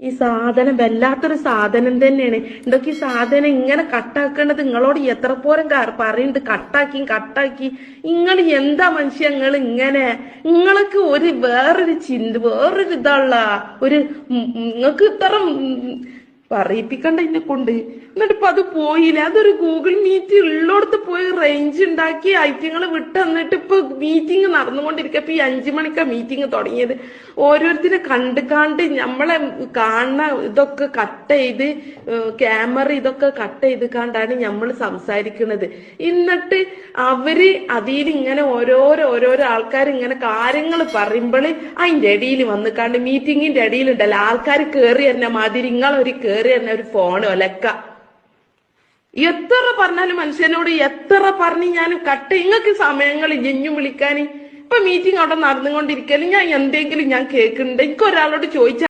ഈ സാധനം വല്ലാത്തൊരു സാധനം തന്നെയാണ്. എന്തൊക്കെ ഈ സാധനം ഇങ്ങനെ കട്ടാക്കേണ്ടത്? നിങ്ങളോട് എത്ര പോരം പറയുന്നുണ്ട് കട്ടാക്കി കട്ടാക്കി. നിങ്ങൾ എന്താ മനുഷ്യ നിങ്ങൾ ഇങ്ങനെ? നിങ്ങൾക്ക് ഒരു വേറൊരു ചിന്ത വേറൊരു ഇതുള്ള ഒരു നിങ്ങൾക്ക് ഇത്ര പറയിപ്പിക്കണ്ട എന്നെ കൊണ്ട്. എന്നിട്ട് ഇപ്പൊ അത് പോയില്ല. അതൊരു ഗൂഗിൾ മീറ്റ് ഉള്ളിടത്ത് പോയി റേഞ്ച് ഉണ്ടാക്കി ഐറ്റങ്ങൾ വിട്ട് തന്നിട്ട് ഇപ്പൊ മീറ്റിംഗ് നടന്നുകൊണ്ടിരിക്കുക ഈ അഞ്ചു മണിക്കാ മീറ്റിംഗ് തുടങ്ങിയത്. ഓരോരുത്തരെ കണ്ട് കണ്ട് നമ്മളെ കാണുന്ന ഇതൊക്കെ കട്ട് ചെയ്ത് ക്യാമറ ഇതൊക്കെ കട്ട് ചെയ്ത് കണ്ടാണ് നമ്മൾ സംസാരിക്കുന്നത്. എന്നിട്ട് അവർ അതിൽ ഇങ്ങനെ ഓരോരോ ഓരോരോ ആൾക്കാർ ഇങ്ങനെ കാര്യങ്ങൾ പറയുമ്പോൾ അതിന്റെ ഇടയിൽ വന്ന് കണ്ട് മീറ്റിംഗിന്റെ ഇടയിലുണ്ടല്ലോ. ആൾക്കാർ കയറി തന്നെ മാതിരി ഇങ്ങളൊരു കേറി തന്നെ ഒരു ഫോൺ ഒലക്ക എത്ര പറഞ്ഞാലും മനുഷ്യനോട് എത്ര പറഞ്ഞ് ഞാൻ കട്ട് ഇങ്ങക്ക് സമയങ്ങൾ ഇഞ്ഞും വിളിക്കാൻ. ഇപ്പൊ മീറ്റിംഗ് അവിടെ നടന്നുകൊണ്ടിരിക്കലും ഞാൻ എന്തെങ്കിലും ഞാൻ കേൾക്കുന്നുണ്ട്. എനിക്ക് ഒരാളോട് ചോദിച്ചാൽ